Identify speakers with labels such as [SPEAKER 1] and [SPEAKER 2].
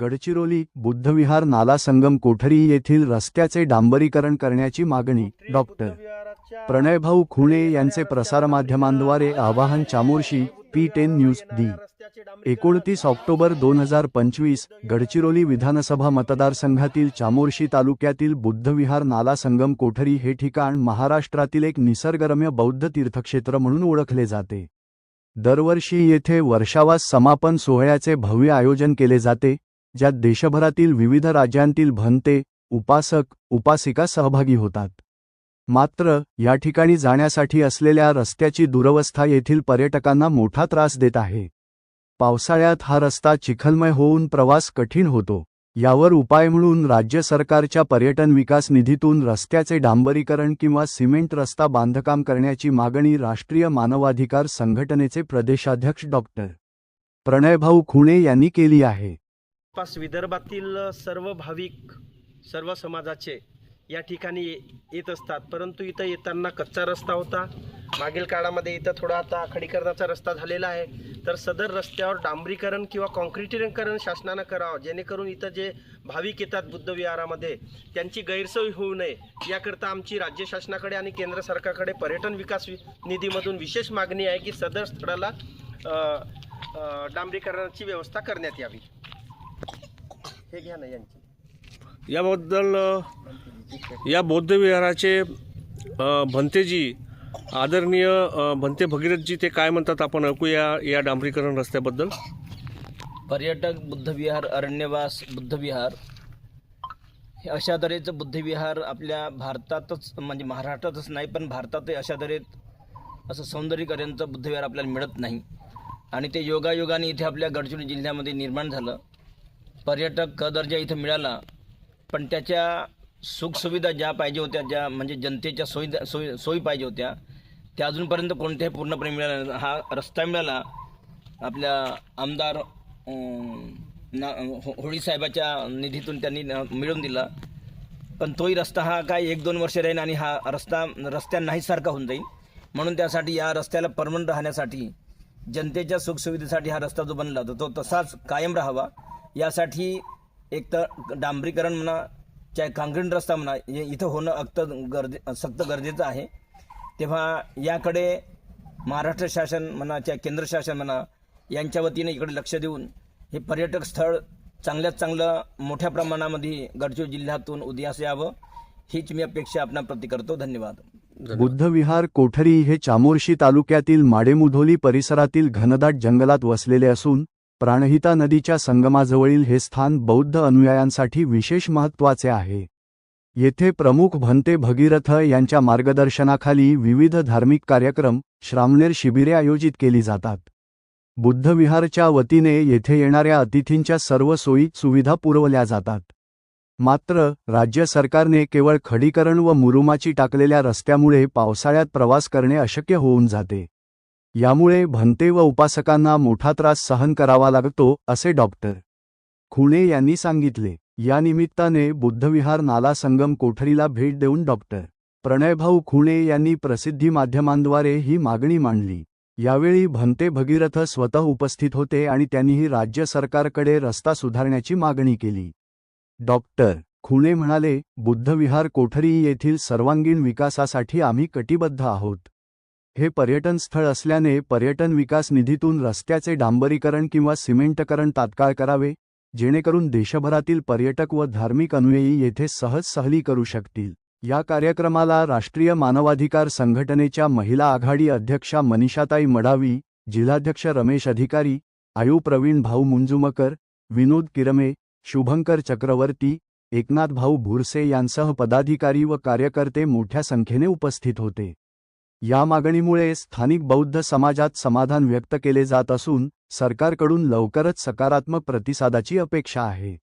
[SPEAKER 1] गडचिरोली बुद्धविहार नाला संगम कोठरी येथील रस्त्याचे डांबरीकरण करण्याची मागणी. डॉक्टर प्रणयभाऊ खुणे यांचे प्रसारमाध्यमांद्वारे आवाहन Chamorshi P ten news D. एकोणतीस ऑक्टोबर दोन हजार पंचवीस गडचिरोली विधानसभा मतदारसंघातील चामोर्शी तालुक्यातील बुद्धविहार नाला संगम कोठरी हे ठिकाण महाराष्ट्रातील एक निसर्गरम्य बौद्ध तीर्थक्षेत्र म्हणून ओळखले जाते. दरवर्षी येथे वर्षावास समापन सोहळ्याचे भव्य आयोजन केले जाते. ज्यात देशभरातील विविध राज्यांतील भंते उपासक उपासिका सहभागी होतात. मात्र या ठिकाणी जाण्यासाठी असलेल्या रस्त्याची दुरवस्था येथील पर्यटकांना मोठा त्रास देत आहे. पावसाळ्यात हा रस्ता चिखलमय होऊन प्रवास कठीण होतो. यावर उपाय म्हणून राज्य सरकारच्या पर्यटन विकास निधीतून रस्त्याचे डांबरीकरण किंवा सिमेंट रस्ता बांधकाम करण्याची मागणी राष्ट्रीय मानवाधिकार संघटनेचे प्रदेशाध्यक्ष डॉक्टर प्रणयभाऊ खुणे यांनी केली आहे.
[SPEAKER 2] पास विदर्भातील सर्व भाविक सर्व समाजाचे या ठिकाणी ये- येत असतात. परंतु इथं येताना कच्चा रस्ता होता. मागील काळामध्ये इथं थोडा आता खडीकरणाचा रस्ता झालेला आहे. तर सदर रस्त्यावर डांबरीकरण किंवा कॉन्क्रिटीकरण शासनानं करावं जेणेकरून इथं जे भाविक येतात बुद्ध विहारामध्ये त्यांची गैरसोय होऊ नये. याकरता आमची राज्य शासनाकडे आणि केंद्र सरकारकडे पर्यटन विकास निधीमधून विशेष मागणी आहे की सदर स्थळाला डांबरीकरणाची व्यवस्था करण्यात यावी. हे घ्या ना यांची.
[SPEAKER 3] याबद्दल या बौद्ध विहाराचे भंतेजी आदरणीय भंते भगीरथजी ते काय म्हणतात आपण ऐकूया या डांबरीकरण रस्त्याबद्दल?
[SPEAKER 4] पर्यटक बुद्धविहार अरण्यवास बुद्धविहार हे अशा तऱ्हेचं बुद्धविहार आपल्या भारतातच म्हणजे महाराष्ट्रातच नाही पण भारतातही अशा तऱ्हेत असं सौंदर्यीकरणाचं बुद्धविहार आपल्याला मिळत नाही. आणि ते योगायोगाने इथे आपल्या गडचिरोली जिल्ह्यामध्ये निर्माण झालं. पर्यटक क दर्जा इथं मिळाला. पण त्याच्या सुखसुविधा ज्या पाहिजे होत्या ज्या म्हणजे जनतेच्या सोयी सोयी सोयी पाहिजे होत्या त्या अजूनपर्यंत कोणत्याही पूर्णपणे मिळाला हा रस्ता मिळाला. आपल्या आमदार ना हो- होळी साहेबाच्या निधीतून त्यांनी न- मिळवून दिला. पण तोही रस्ता हा काय एक दोन वर्ष राहील आणि हा रस्ता रस्त्या नाहीसारखा होऊन जाईल. म्हणून त्यासाठी या रस्त्याला परमनंट राहण्यासाठी जनतेच्या सुखसुविधेसाठी हा रस्ता जो बनला होता तो तसाच कायम राहावा. यासाठी एक तर डांबरीकरण म्हणा चाहे काँक्रीट रस्ता म्हणा हे इथं होणं अक्त गरजे सक्त गरजेचं आहे. तेव्हा याकडे महाराष्ट्र शासन म्हणा चाहे केंद्र शासन म्हणा यांच्या वतीने इकडे लक्ष देऊन हे पर्यटक स्थळ चांगल्यात चांगलं मोठ्या प्रमाणामध्ये गडचिरोली जिल्ह्यातून उदयास यावं हीच मी अपेक्षा आपणाप्रती करतो. धन्यवाद.
[SPEAKER 1] बुद्धविहार कोठरी हे चामोर्शी तालुक्यातील माडेमुधोली परिसरातील घनदाट जंगलात वसलेले असून प्राणहिता नदीच्या संगमाजवळील हे स्थान बौद्ध अनुयायांसाठी विशेष महत्त्वाचे आहे. येथे प्रमुख भंते भगीरथ यांच्या मार्गदर्शनाखाली विविध धार्मिक कार्यक्रम श्रामनेर शिबिरे आयोजित केली जातात. बुद्धविहारच्या वतीने येथे येणाऱ्या अतिथींच्या सर्व सोयी सुविधा पुरवल्या जातात. मात्र राज्य सरकारने केवळ खडीकरण व मुरुमाची टाकलेल्या रस्त्यामुळे पावसाळ्यात प्रवास करणे अशक्य होऊन जाते. यामुळे भंते व उपासकांना मोठा त्रास सहन करावा लागतो असे डॉक्टर खुणे यांनी सांगितले. या निमित्ताने बुद्धविहार नाला संगम कोठरीला भेट देऊन डॉक्टर प्रणयभाऊ खुणे यांनी प्रसिद्धी माध्यमांद्वारे ही मागणी मांडली. यावेळी भंते भगीरथ स्वतः उपस्थित होते आणि त्यांनीही राज्य सरकारकडे रस्ता सुधारण्याची मागणी केली. डॉक्टर खुणे म्हणाले बुद्धविहार कोठरी येथील सर्वांगीण विकासासाठी आम्ही कटिबद्ध आहोत. हे पर्यटन स्थळ असल्याने पर्यटन विकास निधीतून रस्त्याचे डांबरीकरण किंवा सिमेंटकरण तात्काळ करावे जेणेकरून देशभरातील पर्यटक व धार्मिक अनुयायी येथे सहज सहली करू शकतील. या कार्यक्रमाला राष्ट्रीय मानवाधिकार संघटनेच्या महिला आघाडी अध्यक्षा मनीषाताई मडावी जिल्हाध्यक्ष रमेश अधिकारी आयु प्रवीण भाऊ मुंजुमकर विनोद किरमे शुभंकर चक्रवर्ती एकनाथ भाऊ भुरसे यांसह पदाधिकारी व कार्यकर्ते मोठ्या संख्येने उपस्थित होते. या मागणीमुळे स्थानिक बौद्ध समाजात समाधान व्यक्त केले जात असून सरकारकडून लवकरच सकारात्मक प्रतिसादाची अपेक्षा आहे.